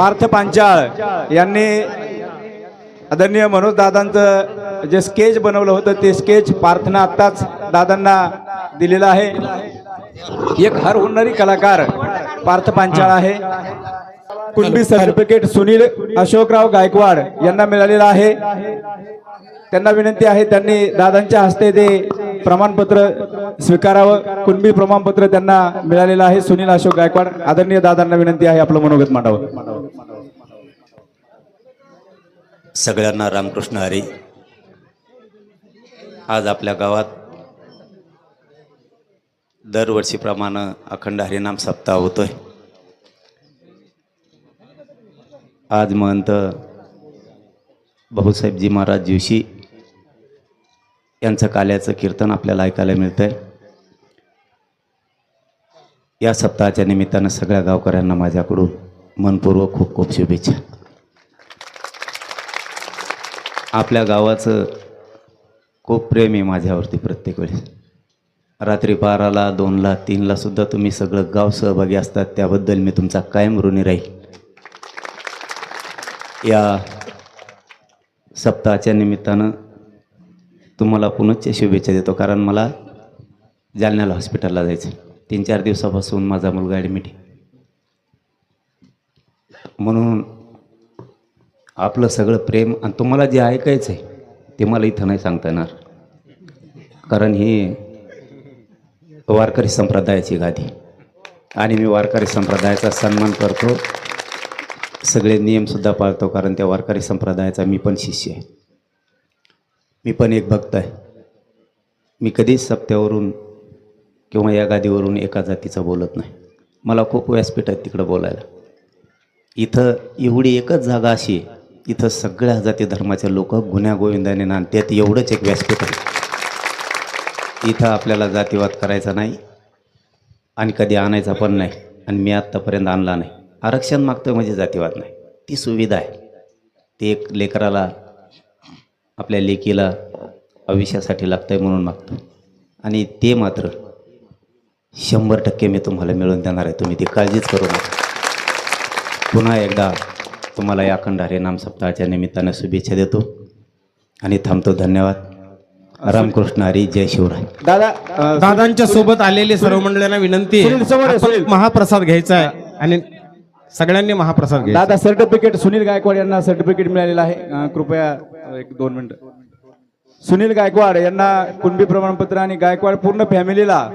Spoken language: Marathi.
पार्थ पांचाळ यांनी आदरणीय मनोज दादांचं जे स्केच बनवलं होतं ते स्केच पार्थनं आत्ताच दादांना दिलेलं आहे. एक हर होणारी कलाकार पार्थ पांचाळ आहे. कुणबी सर्टिफिकेट सुनील अशोकराव गायकवाड यांना मिळालेलं आहे. त्यांना विनंती आहे त्यांनी दादांच्या हस्ते ते प्रमाणपत्र स्वीकारावं. कुणबी प्रमाणपत्र त्यांना मिळालेलं आहे सुनील अशोक गायकवाड. आदरणीय दादांना विनंती आहे आपलं मनोगत मांडावं. सगळ्यांना रामकृष्ण हरी. आज आपल्या गावात दरवर्षीप्रमाणे अखंड हरिनाम सप्ताह होतोय. आज महंत भाऊसाहेबजी महाराज जोशी यांचं काल्याचं कीर्तन आपल्याला ऐकायला मिळतंय. या सप्ताहाच्या निमित्तानं सगळ्या गावकऱ्यांना माझ्याकडून मनपूर्वक खूप खूप शुभेच्छा. आपल्या गावाचं खूप प्रेम आहे माझ्यावरती प्रत्येक वेळेस. रात्री बाराला दोनला तीनला सुद्धा तुम्ही सगळं गाव सहभागी असतात. त्याबद्दल मी तुमचा कायम ऋणी राहील. या सप्ताहाच्या निमित्तानं तुम्हाला पुनश्च शुभेच्छा देतो कारण मला जालन्याला हॉस्पिटलला जायचं तीन चार दिवसापासून माझा मुलगा ॲडमिट आहे. म्हणून आपलं सगळं प्रेम आणि तुम्हाला जे ऐकायचं आहे ते मला इथं नाही सांगता येणार. कारण ही वारकरी संप्रदायाची गादी. आणि मी वारकरी संप्रदायाचा सन्मान करतो. सगळे नियमसुद्धा पाळतो कारण त्या वारकरी संप्रदायाचा मी पण शिष्य आहे. मी पण एक भक्त आहे. मी कधीच सप्त्यावरून किंवा या गादीवरून एका जातीचा बोलत नाही. मला खूप व्यासपीठ आहे तिकडं बोलायला. इथं एवढी एकच जागा अशी आहे इथं सगळ्या जाती धर्माचे लोक गुन्ह्या गोविंदाने नांदतात एवढंच एक व्यासपीठ आहे. इथं आपल्याला जातीवाद करायचा नाही आणि कधी आणायचा पण नाही आणि मी आत्तापर्यंत आणला नाही. आरक्षण मागतं म्हणजे जातीवाद नाही. ती सुविधा आहे. ती एक लेकराला आपल्या लेकीला आयुष्यासाठी लागतं आहे म्हणून मागतो. आणि ते मात्र शंभर टक्के मी तुम्हाला मिळवून देणार आहे. तुम्ही ती काळजीच करू नका. पुन्हा एकदा तुम्हाला या अखंड हरिनाम सप्ताहाच्या निमित्तानं शुभेच्छा देतो. आणि थांबतो. धन्यवाद. रामकृष्ण हरी जय शिवराय. दादा अं, दादांच्या सोबत आलेले सर्व मंडळींना विनंती सुनील समोर आहे, आपण सुनील. महाप्रसाद घ्यायचा आहे आणि सगळ्यांनी महाप्रसाद घ्यायचा दादा सर्टिफिकेट सुनील गायकवाड यांना सर्टिफिकेट मिळालेलं आहे. अं, कृपया अं, एक दोन मिनिटं. सुनील गायकवाड यांना कुणबी प्रमाणपत्र आणि गायकवाड पूर्ण फॅमिलीला